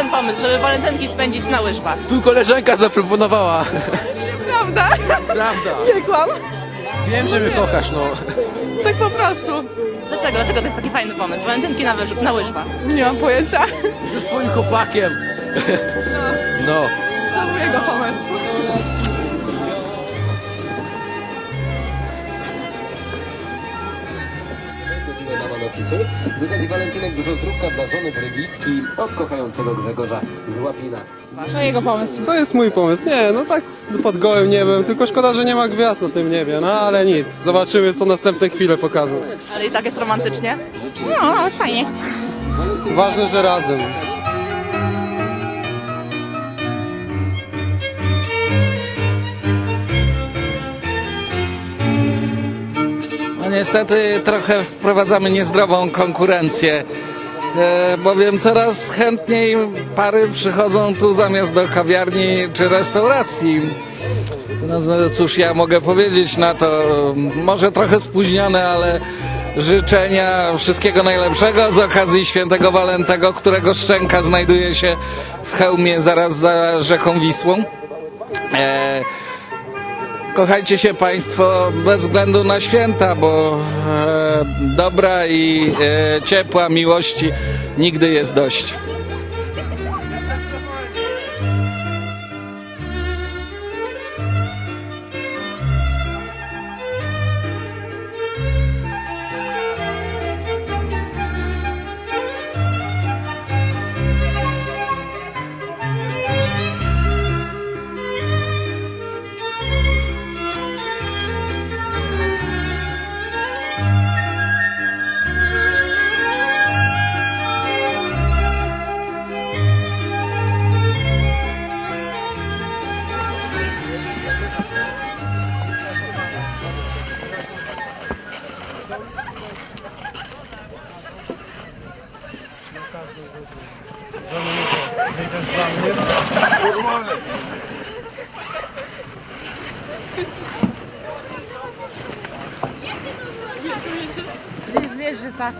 pomysł, żeby walentynki spędzić na łyżwach. Tu koleżanka zaproponowała. Prawda? Prawda. Nie kłam. Wiem, że mnie kochasz, no. Tak po prostu. Dlaczego? Dlaczego to jest taki fajny pomysł? Walentynki na, wyż- na łyżwach. Nie mam pojęcia. Ze swoim chłopakiem. No. To był jego pomysł. Godziny na manopisy. Z okazji walentynek dużo zdrówka dla żony Brygitki od kochającego Grzegorza z Łapina. To jego pomysł. To jest mój pomysł. Nie, no tak pod gołym niebem, tylko szkoda, że nie ma gwiazd na tym niebie, no ale nic. Zobaczymy, co następne chwile pokażą. Ale i tak jest romantycznie. No, nawet fajnie. Ważne, że razem. Niestety trochę wprowadzamy niezdrową konkurencję, e, bowiem coraz chętniej pary przychodzą tu zamiast do kawiarni czy restauracji. No z- cóż ja mogę powiedzieć na to, może trochę spóźnione, ale życzenia wszystkiego najlepszego z okazji świętego Walentego, którego szczęka znajduje się w hełmie zaraz za rzeką Wisłą. E, Kochajcie się Państwo bez względu na święta, bo e, dobra i e, ciepła miłości nigdy jest dość. Wiesz, że tak.